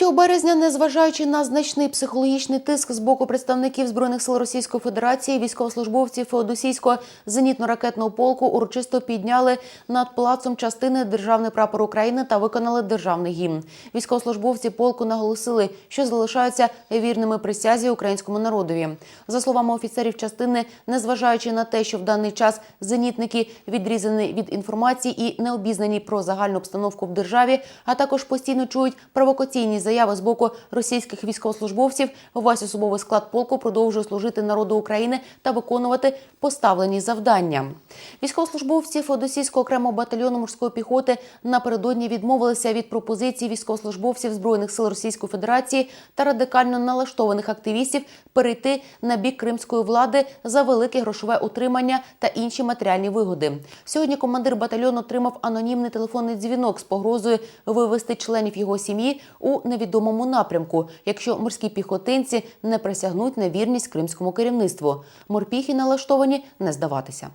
3 березня, незважаючи на значний психологічний тиск з боку представників збройних сил Російської Федерації, військовослужбовці Феодосійського зенітно-ракетного полку урочисто підняли над плацом частини державний прапор України та виконали державний гімн. Військовослужбовці полку наголосили, що залишаються вірними присязі українському народові. За словами офіцерів частини, незважаючи на те, що в даний час зенітники відрізані від інформації і не обізнані про загальну обстановку в державі, а також постійно чують провокаційні заяви з боку російських військовослужбовців. Весь особовий склад полку продовжує служити народу України та виконувати поставлені завдання. Військовослужбовці Феодосійського окремого батальйону морської піхоти напередодні відмовилися від пропозицій військовослужбовців збройних сил Російської Федерації та радикально налаштованих активістів перейти на бік кримської влади за велике грошове утримання та інші матеріальні вигоди. Сьогодні командир батальйону отримав анонімний телефонний дзвінок з погрозою вивести членів його сім'ї у невідомому напрямку, якщо морські піхотинці не присягнуть на вірність кримському керівництву. Морпіхи налаштовані не здаватися.